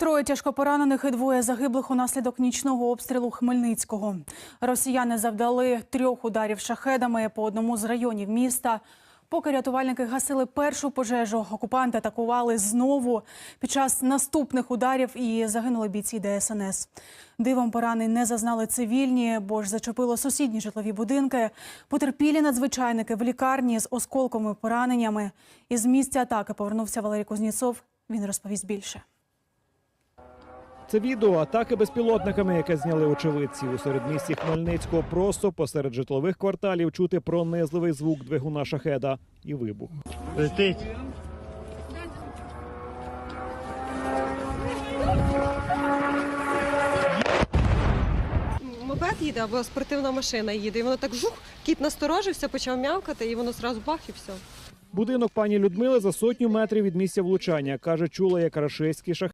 Троє тяжко поранених і двоє загиблих унаслідок нічного обстрілу Хмельницького. Росіяни завдали трьох ударів шахедами по одному з районів міста. Поки рятувальники гасили першу пожежу, окупанти атакували знову. Під час наступних ударів і загинули бійці ДСНС. Дивом поранень не зазнали цивільні, бо ж зачепило сусідні житлові будинки. Потерпілі надзвичайники в лікарні з осколковими пораненнями. Із місця атаки повернувся Валерій Кузнєцов. Він розповість більше. Це відео атаки безпілотниками, яке зняли очевидці у середмісті Хмельницького. Просто посеред житлових кварталів чути пронизливий звук двигуна шахеда і вибух. Летить. Мопед їде або спортивна машина їде, і воно так жух, кіт насторожився, почав м'явкати, і воно зразу бах і все. Будинок пані Людмили за сотню метрів від місця влучання. Каже, чула, як рашистський шахет